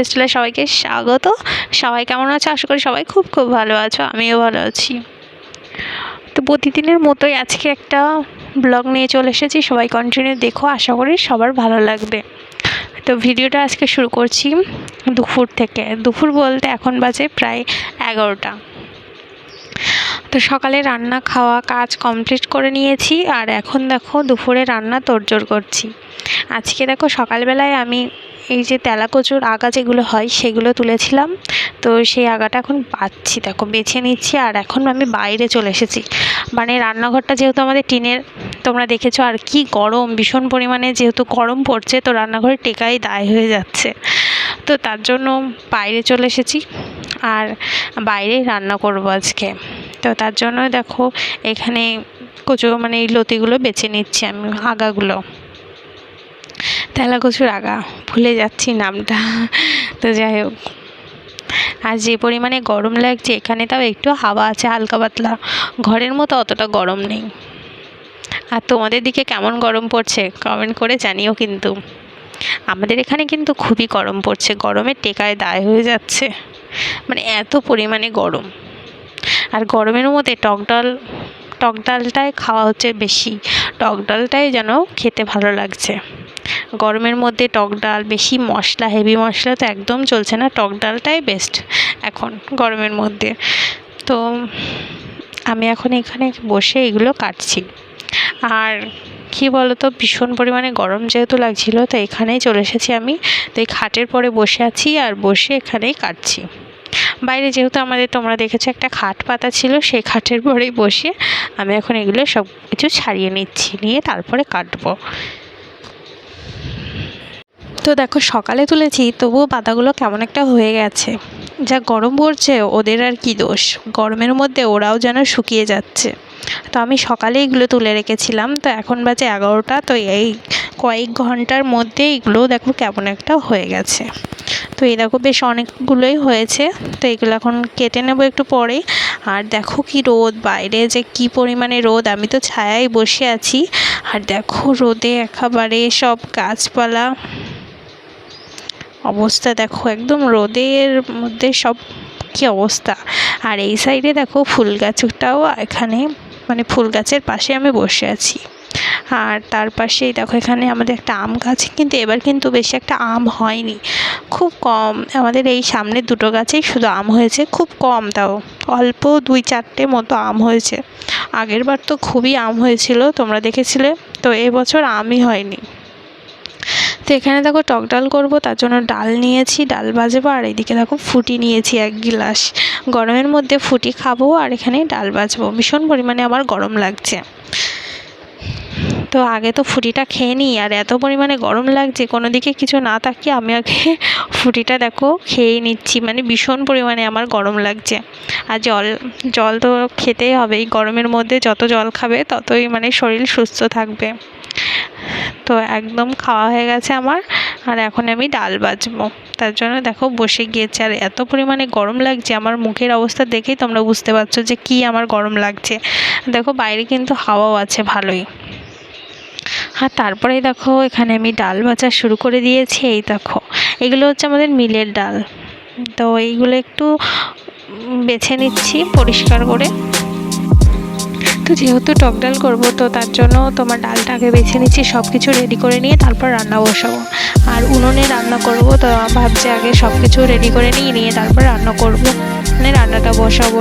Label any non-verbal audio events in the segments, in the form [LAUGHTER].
লাইফস্টাইলে সবাইকে স্বাগত। সবাই কেমন আছো? আশা করি সবাই খুব খুব ভালো আছো, আমিও ভালো আছি। তো প্রতিদিনের মতোই আজকে একটা ব্লগ নিয়ে চলে এসেছি, সবাই কন্টিনিউ দেখো, আশা করি সবার ভালো লাগবে। তো ভিডিওটা আজকে শুরু করছি দুপুর থেকে। দুপুর বলতে এখন বাজে প্রায় এগারোটা। তো সকালে রান্না খাওয়া কাজ কমপ্লিট করে নিয়েছি আর এখন দেখো দুপুরে রান্না তোড়জোড় করছি। আজকে দেখো সকালবেলায় আমি এই যে তেলা কচুর আগা যেগুলো হয় সেগুলো তুলেছিলাম। তো সেই আগাটা এখন পাচ্ছি দেখো বেছে নিচ্ছি আর এখন আমি বাইরে চলে এসেছি। মানে রান্নাঘরটা যেহেতু আমাদের টিনের, তোমরা দেখেছ আর কি গরম, ভীষণ পরিমাণে যেহেতু গরম পড়ছে তো রান্নাঘরে টেকাই দায় হয়ে যাচ্ছে। তো তার জন্য বাইরে চলে এসেছি আর বাইরে রান্না করব আজকে। তো তার জন্য দেখো এখানে কচু মানে এই লতিগুলো বেছে নিচ্ছি আমি, আগাগুলো। তেলা কচুর আগা, ভুলে যাচ্ছি নামটা। তো যাই হোক, আর যে পরিমাণে গরম লাগছে এখানে তাও একটু হাওয়া আছে, হালকা পাতলা। ঘরের মতো অতটা গরম নেই। আর তোমাদের দিকে কেমন গরম পড়ছে কমেন্ট করে জানিও কিন্তু। আমাদের এখানে কিন্তু খুবই গরম পড়ছে, গরমে টেকায় দায় হয়ে যাচ্ছে। মানে এত পরিমাণে গরম। আর গরমের মধ্যে টক ডাল, টক ডালটাই খাওয়া হচ্ছে বেশি। টক ডালটাই যেন খেতে ভালো লাগছে। গরমের মধ্যে টক ডাল, বেশি মশলা হেভি মশলা তো একদম চলছে না। টক ডালটাই বেস্ট এখন গরমের মধ্যে। তো আমি এখন এখানে বসে এগুলো কাটছি। আর কী বলতো, ভীষণ পরিমাণে গরম যেহেতু লাগছিল, তো এখানেই চলে এসেছি আমি। তো এই খাটের পরে বসে আছি আর বসে এখানেই কাটছি। বাইরে যেহেতু আমাদের তোমরা দেখেছ একটা খাট পাতা ছিল, সেই খাটের পরেই বসে আমি এখন এগুলো সব কিছু ছাড়িয়ে নিচ্ছি, নিয়ে তারপরে কাটবো। তো দেখো সকালে তুলেছি, তবুও পাতাগুলো কেমন একটা হয়ে গেছে। যা গরম পড়ছে, ওদের আর কি দোষ? গরমের মধ্যে ওরাও যেন শুকিয়ে যাচ্ছে। তো আমি সকালে এগুলো তুলে রেখেছিলাম। তো এখন বাজে এগারোটা, তো এই কয়েক ঘণ্টার মধ্যে এগুলো দেখো কেমন একটা হয়ে গেছে। তো এই দেখো বেশ অনেকগুলোই হয়েছে। তো এগুলো এখন কেটে নেব একটু পরে। আর দেখো কি রোদ, বাইরে যে কি পরিমাণে রোদ, আমি তো ছায়ায় বসে আছি। আর দেখো রোদে একেবারে সব গাছপালা অবস্থা দেখো, একদম রোদের মধ্যে সব কি অবস্থা। আর এই সাইডে দেখো, ফুল গাছটাও এখানে মানে ফুল গাছের পাশে আমি বসে আছি। আর তার পাশেই দেখো, এখানে আমাদের একটা আম গাছ, কিন্তু এবার কিন্তু বেশি একটা আম হয়নি। খুব কম, আমাদের এই সামনের দুটো গাছেই শুধু আম হয়েছে, খুব কম তাও। অল্প দুই চারটে মতো আম হয়েছে। আগের বার তো খুবই আম হয়েছিল, তোমরা দেখেছিলে? তো এবছর আমই হয়নি। তো এখানে দেখো টক ডাল করব, তার জন্য ডাল নিয়েছি, ডাল বাজবো আর এদিকে দেখো ফুটি নিয়েছি এক গিলাস। গরমের মধ্যে ফুটি খাব আর এখানে ডাল বাজবো ভীষণ পরিমাণে আমার গরম লাগছে। তো আগে তো ফুটিটা খেয়ে নিই, আর এত পরিমাণে গরম লাগছে, কোনো দিকে কিছু না তাকিয়ে আমি আগে ফুটিটা দেখো খেয়ে নিচ্ছি। মানে ভীষণ পরিমাণে আমার গরম লাগছে। আর জল জল তো খেতেই হবে। এই গরমের মধ্যে যত জল খাবে, ততই মানে শরীর সুস্থ থাকবে। তো একদম খাওয়া হয়ে গেছে আমার, আর এখন আমি ডাল বাজবো। তার জন্য দেখো বসে গিয়েছে, আর এত পরিমাণে গরম লাগছে, আমার মুখের অবস্থা দেখেই তোমরা বুঝতে পারছ যে কি আমার গরম লাগছে। দেখো বাইরে কিন্তু হাওয়াও আছে ভালোই। আর তারপরেই দেখো এখানে আমি ডাল ভাজা শুরু করে দিয়েছি, এই দেখো, এগুলো হচ্ছে আমাদের মিলের ডাল। তো এইগুলো একটু বেছে নিচ্ছি পরিষ্কার করে। তো যেহেতু টক ডাল করব, তো তার জন্য তোমার ডালটা আগে বেছে নিচ্ছি সব কিছু রেডি করে নিয়ে তারপর রান্না বসাবো। আর উনুনে রান্না করব, তো ভাবছি আগে সব কিছু রেডি করে নিয়ে নিয়ে তারপর রান্না করব। মানে রান্নাটা বসাবো।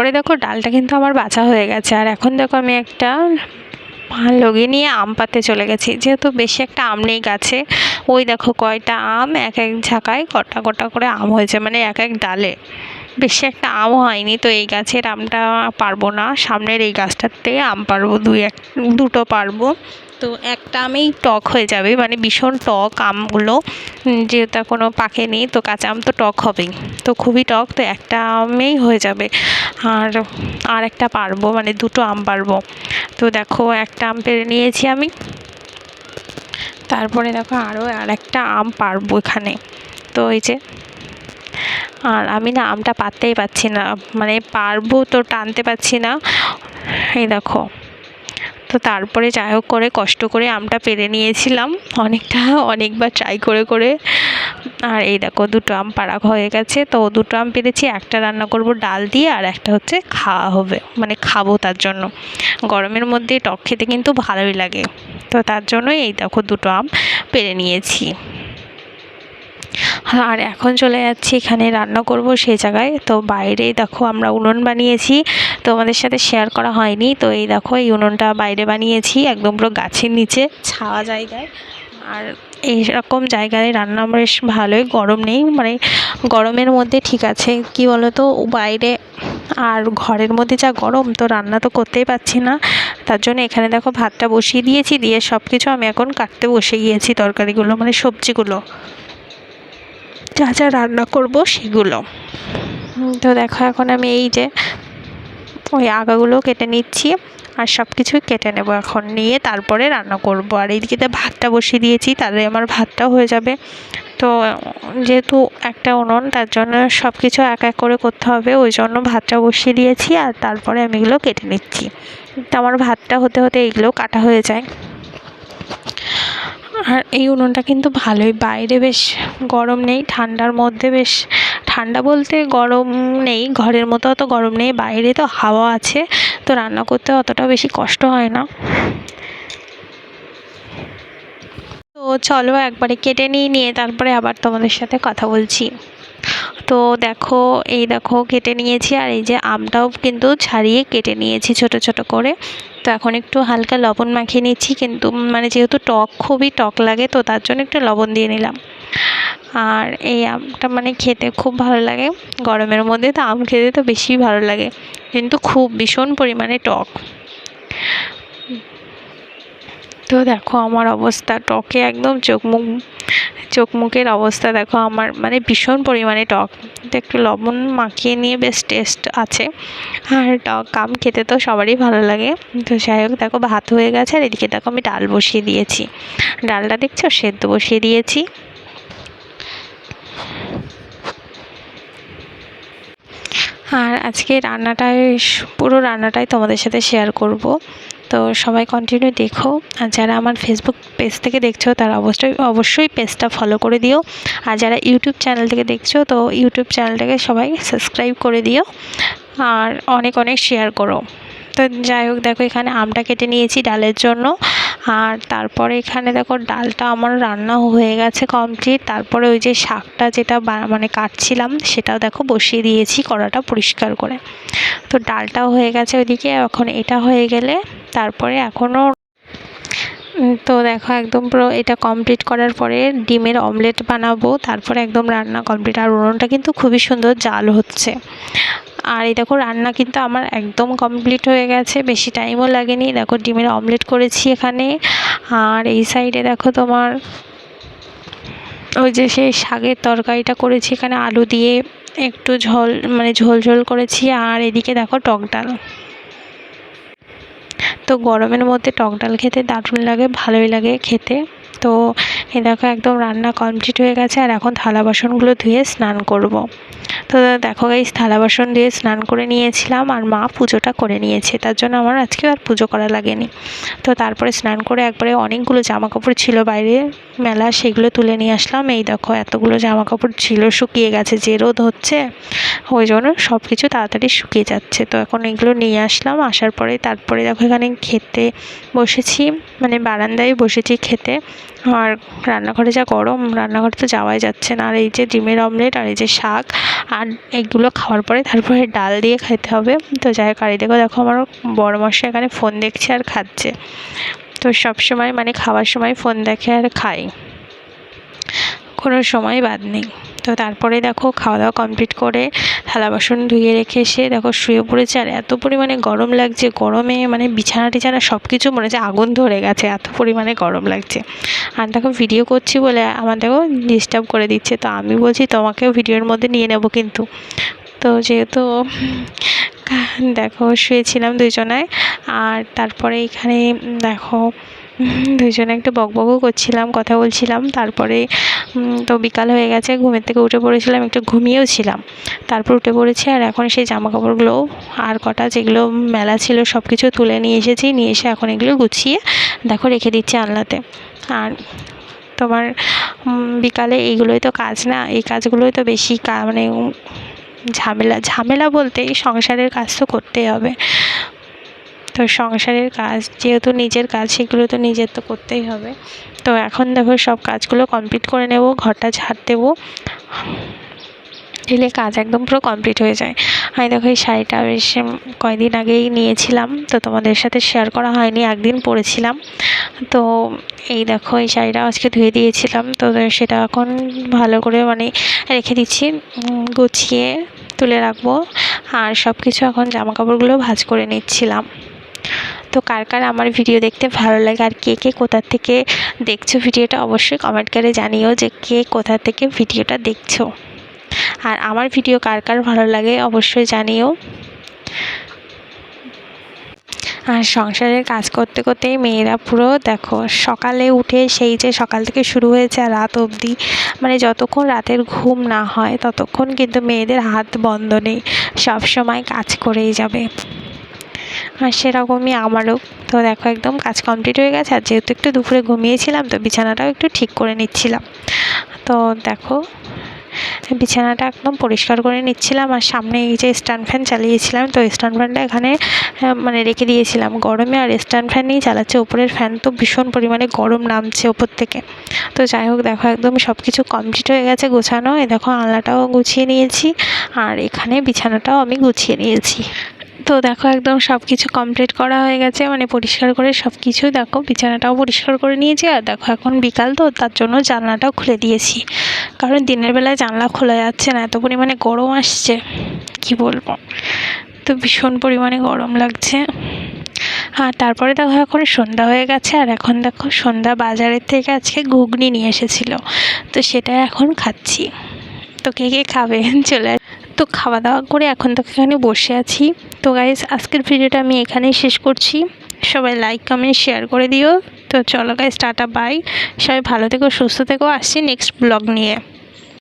তারপরে দেখো ডালটা কিন্তু আমার বাছা হয়ে গেছে। আর এখন দেখো আমি একটা লগি নিয়ে আম পাতে চলে গেছি। যেহেতু বেশি একটা আম নেই গাছে, ওই দেখো কয়টা আম এক এক ঝাঁকায় কটা কটা করে আম হয়েছে মানে এক এক ডালে। বেশি একটা আম হয়নি তো এই গাছের আমটা পারব না, সামনের এই গাছটার থেকে আম পারব, দুই এক, দুটো পারব। তো একটা আমেই টক হয়ে যাবে মানে ভীষণ টক আমগুলো। যেহেতু কোনো পাকে নেই, তো কাঁচা আম তো টক হবেই। তো খুবই টক, তো একটা আমেই হয়ে যাবে। আর আর একটা পারব মানে দুটো আম পারব। তো দেখো, একটা আম পেরে নিয়েছি আমি। তারপরে দেখো আরও আর একটা আম পারব এখানে। তো এই যে, আর আমি না আমটা পাততেই পারছি না মানে পারব তো টানতে পারছি না। এই দেখো তো তারপরে যাই হোক করে কষ্ট করে আমটা পেরে নিয়েছিলাম। অনেকটা, অনেকবার ট্রাই করে করে। আর এই দেখো দুটো আম পাড়া হয়ে গেছে। তো দুটো আম পেরেছি, একটা রান্না করব ডাল দিয়ে আর একটা হচ্ছে খাওয়া হবে মানে খাব তার জন্য। গরমের মধ্যে টক খেতে কিন্তু ভালোই লাগে। তো তার জন্যই এই দেখো দুটো আম পেরে নিয়েছি। আর এখন চলে যাচ্ছি, এখানে রান্না করব সেই জায়গায়। তো বাইরে দেখো আমরা উনুন বানিয়েছি, তো আমাদের সাথে শেয়ার করা হয়নি। তো এই দেখো, এই উনুনটা বাইরে বানিয়েছি, একদম পুরো গাছের নিচে, ছাওয়া জায়গায়। আর এইরকম জায়গায় রান্না আমার বেশ ভালোই, গরম নেই মানে গরমের মধ্যে ঠিক আছে। কি বলতো, বাইরে আর ঘরের মধ্যে যা গরম, তো রান্না তো করতেই পারছি না। তার জন্য এখানে দেখো ভাতটা বসিয়ে দিয়েছি, দিয়ে সব কিছু আমি এখন কাটতে বসে গিয়েছি তরকারিগুলো মানে সবজিগুলো। যা যা রান্না করব সেগুলো। তো দেখো এখন আমি এই যে ওই আগাগুলো কেটে নিচ্ছি আর সব কিছুই কেটে নেব এখন নিয়ে তারপরে রান্না করব। আর এইদিকে ভাতটা বসিয়ে দিয়েছি, তাহলে আমার ভাতটাও হয়ে যাবে। তো যেহেতু একটা উনুন, তার জন্য সব কিছু এক এক করে করতে হবে, ওই জন্য ভাতটা বসিয়ে দিয়েছি আর তারপরে আমি এগুলো কেটে নিচ্ছি। তো আমার ভাতটা হতে হতে এইগুলো কাটা হয়ে যায়। আর এই উনুনটা কিন্তু ভালোই। বাইরে বেশ গরম নেই, ঠান্ডার মধ্যে বেশ ঠান্ডা বলতে গরম নেই, ঘরের মতো অত গরম নেই, বাইরে তো হাওয়া আছে, তো রান্না করতে অতটা বেশি কষ্ট হয় না। তো চলো একবারে কেটে নিয়ে নিয়ে তারপরে আবার তোমাদের সাথে কথা বলছি। তো দেখো, এই দেখো কেটে নিয়েছি আর এই যে আমটাও কিন্তু ছাড়িয়ে কেটে নিয়েছি ছোট ছোট করে। তো এখন একটু হালকা লবণ মাখিয়ে নিচ্ছি কিন্তু মানে যেহেতু টক, খুবই টক লাগে তো তার জন্য একটু লবণ দিয়ে নিলাম। আর এই আমটা মানে খেতে খুব ভালো লাগে। গরমের মধ্যে তো আম খেতে তো বেশি ভালো লাগে। কিন্তু খুব ভীষণ পরিমাণে টক। তো দেখো আমার অবস্থা, টকে একদম চোখ মুখ চোখ মুখের অবস্থা দেখো, আমার মানে ভীষণ পরিমাণে টক। তো একটু লবণ মাখিয়ে নিয়ে বেশ টেস্ট আছে। আর টক আম খেতে তো সবারই ভালো লাগে। তো যাই হোক, দেখো ভাত হয়ে গেছে আর এদিকে দেখো আমি ডাল বসিয়ে দিয়েছি। ডালটা দেখছ? সেদ্ধ বসিয়ে দিয়েছি। আর আজকে রান্নাটাই পুরো রান্নাটাই তোমাদের সাথে শেয়ার করব। তো সবাই কন্টিনিউ দেখো। আর যারা আমার ফেসবুক পেজ থেকে দেখছ, তারা অবশ্যই অবশ্যই পেজটা ফলো করে দিও। আর যারা ইউটিউব চ্যানেল থেকে দেখছ, তো ইউটিউব চ্যানেলটাকে সবাই সাবস্ক্রাইব করে দিও। আর অনেক অনেক শেয়ার করো। তো যাই হোক, দেখো এখানে আমটা কেটে নিয়েছি ডালের জন্য। আর তারপরে এখানে দেখো ডালটা আমার রান্না হয়ে গেছে কমপ্লিট তারপরে ওই যে শাকটা যেটা মানে কাটছিলাম সেটাও দেখো বসিয়ে দিয়েছি কড়াটা পরিষ্কার করে। তো ডালটাও হয়ে গেছে ওইদিকে, এখন এটা হয়ে গেলে তারপরে এখনও তো দেখো একদম পুরো এটা কমপ্লিট করার পরে ডিমের অমলেট বানাবো। তারপরে একদম রান্না কমপ্লিট আর উনুনটা কিন্তু খুবই সুন্দর জাল হচ্ছে। আর এই দেখো রান্না কিন্তু আমার একদম কমপ্লিট হয়ে গেছে, বেশি টাইমও লাগেনি। দেখো ডিমের অমলেট করেছি এখানে। আর এই সাইডে দেখো তোমার ওই যে সেই শাকের তরকারিটা করেছি এখানে আলু দিয়ে, একটু ঝোল মানে ঝোল ঝোল করেছি। আর এদিকে দেখো টক ডাল। তো গরমের মধ্যে টক ডাল খেতে দারুণ লাগে, ভালোই লাগে খেতে। তো এ দেখো একদম রান্না কমপ্লিট হয়ে গেছে আর এখন থালা বাসনগুলো ধুয়ে স্নান করব। তো দেখো গাইস থালা বাসন দিয়ে স্নান করে নিয়েছিলাম আর মা পুজোটা করে নিয়েছে, তার জন্য আমার আজকে আর পুজো করা লাগেনি। তো তারপরে স্নান করে একবারে অনেকগুলো জামা কাপড় ছিল বাইরে, মেলা সেগুলো তুলে নিয়ে আসলাম। এই দেখো এতগুলো জামা কাপড় ছিল, শুকিয়ে গেছে, যে রোদ হচ্ছে, ওই জন্য সব কিছু তাড়াতাড়ি শুকিয়ে যাচ্ছে। তো এখন এগুলো নিয়ে আসলাম, আসার পরে তারপরে দেখো এখানে খেতে বসেছি মানে বারান্দায় বসেছি খেতে। আর রান্নাঘরে যা গরম, রান্নাঘরে তো যাওয়াই যাচ্ছে না। আর এই যে ডিমের অমলেট আর এই যে শাক, আর এইগুলো খাওয়ার পরে তারপরে ডাল দিয়ে খেতে হবে। তো যাই হোক, আর দেখো দেখো আমার বড় মশা এখানে ফোন দেখছে আর খাচ্ছে। তো সব সময় মানে খাওয়ার সময় ফোন দেখে আর খাই। কোনো সময় বাদ নেই। তো তারপরে দেখো খাওয়া দাওয়া কমপ্লিট করে থালা বাসন ধুয়ে রেখে এসে দেখো শুয়ে পড়েছে। আর এত পরিমাণে গরম লাগছে, গরমে মানে বিছানা টিছানা সব কিছু মনে হচ্ছে আগুন ধরে গেছে, এত পরিমাণে গরম লাগছে। আর দেখো ভিডিও করছি বলে আমার দেখো ডিস্টার্ব করে দিচ্ছে। তো আমি বলছি তোমাকেও ভিডিওর মধ্যে নিয়ে নেব কিন্তু। তো যেহেতু দেখো শুয়েছিলাম দুজনায়, আর তারপরে এখানে দেখো দুজনে একটু বকবকও করছিলাম, কথা বলছিলাম। তারপরে তো বিকাল হয়ে গেছে, ঘুমের থেকে উঠে পড়েছিলাম, একটু ঘুমিয়েও ছিলাম। তারপর উঠে পড়েছি আর এখন সেই জামা কাপড়গুলো আর কটা যেগুলো মেলা ছিল সব কিছু তুলে নিয়ে এসেছি, নিয়ে এসে এখন এগুলো গুছিয়ে দেখো রেখে দিচ্ছি আলনাতে। আর তোমার বিকালে এইগুলোই তো কাজ না, এই কাজগুলোই তো বেশি মানে ঝামেলা ঝামেলা বলতে সংসারের কাজ তো করতেই হবে। তো সংসারের কাজ, যেহেতু নিজের কাজ, সেগুলো তো নিজের তো করতেই হবে। তো এখন দেখো সব কাজগুলো কমপ্লিট করে নেব, ঘরটা ঝাড় দেবো। দিলে কাজ একদম পুরো কমপ্লিট হয়ে যায়। আমি দেখো এই শাড়িটা বেশ কয়দিন আগেই নিয়েছিলাম, তো তোমাদের সাথে শেয়ার করা হয়নি, একদিন পরেছিলাম। তো এই দেখো এই শাড়িটা আজকে ধুয়ে দিয়েছিলাম, তো সেটা এখন ভালো করে মানে রেখে দিচ্ছি গুছিয়ে তুলে রাখব। আর সব কিছু এখন জামা কাপড়গুলো ভাজ করে নিচ্ছিলাম। তো কার কার আমার ভিডিও দেখতে ভালো লাগে আর কে কে কোথা থেকে দেখছ ভিডিওটা অবশ্যই কমেন্ট করে জানিও যে কে কোথা থেকে ভিডিওটা দেখছ। আর আমার ভিডিও কার কার ভালো লাগে অবশ্যই জানিও। আর সংসারের কাজ করতে করতেই মেয়েরা পুরো দেখো সকালে উঠে সেই যে সকাল থেকে শুরু হয়েছে আর রাত অবধি মানে যতক্ষণ রাতের ঘুম না হয় ততক্ষণ কিন্তু মেয়েদের হাত বন্ধ নেই, সবসময় কাজ করেই যাবে। আর সেরকমই আমারও। তো দেখো একদম কাজ কমপ্লিট হয়ে গেছে, আর যেহেতু একটু দুপুরে ঘুমিয়েছিলাম, তো বিছানাটাও একটু ঠিক করে নিচ্ছিলাম। তো দেখো, বিছানাটা একদম পরিষ্কার করে নিচ্ছিলাম, আর সামনে এই যে স্ট্যান্ড ফ্যান চালিয়েছিলাম, তো স্ট্যান্ড ফ্যানটা এখানে মানে রেখে দিয়েছিলাম গরমে, আর স্ট্যান্ড ফ্যান নিয়ে চালাচ্ছে, ওপরের ফ্যান তো ভীষণ পরিমাণে গরম নামছে ওপর থেকে। তো যাই হোক, দেখো একদম সব কিছু কমপ্লিট হয়ে গেছে গোছানো এই দেখো আলনাটাও গুছিয়ে নিয়েছি, আর এখানে বিছানাটাও আমি গুছিয়ে নিয়েছি। তো দেখো একদম সব কিছু কমপ্লিট করা হয়ে গেছে মানে পরিষ্কার করে সব কিছু দেখো, বিছানাটাও পরিষ্কার করে নিয়েছি, আর দেখো এখন বিকাল তো তার জন্য জানলাটাও খুলে দিয়েছি। কারণ দিনের বেলায় জানলা খোলা যাচ্ছে না, এত পরিমাণে গরম আসছে, কি বলব? তো ভীষণ পরিমাণে গরম লাগছে। আর তারপরে দেখো এখন সন্ধ্যা হয়ে গেছে, আর এখন দেখো সন্ধ্যা বাজারের থেকে আজকে ঘুগনি নিয়ে এসেছিল, তো সেটা এখন খাচ্ছি। তো কে কে খাবে? [LAUGHS] চলে তো খাওয়া দাওয়া করে এখন তো এখানে বসে আছি। তো গাইজ আজকের ভিডিওটা আমি এখানেই শেষ করছি। সবাই লাইক কমেন্ট শেয়ার করে দিও। তো চলো গাইজ টাটা বাই সবাই ভালো থেকো, সুস্থ থেকো। আসছি নেক্সট ব্লগ নিয়ে।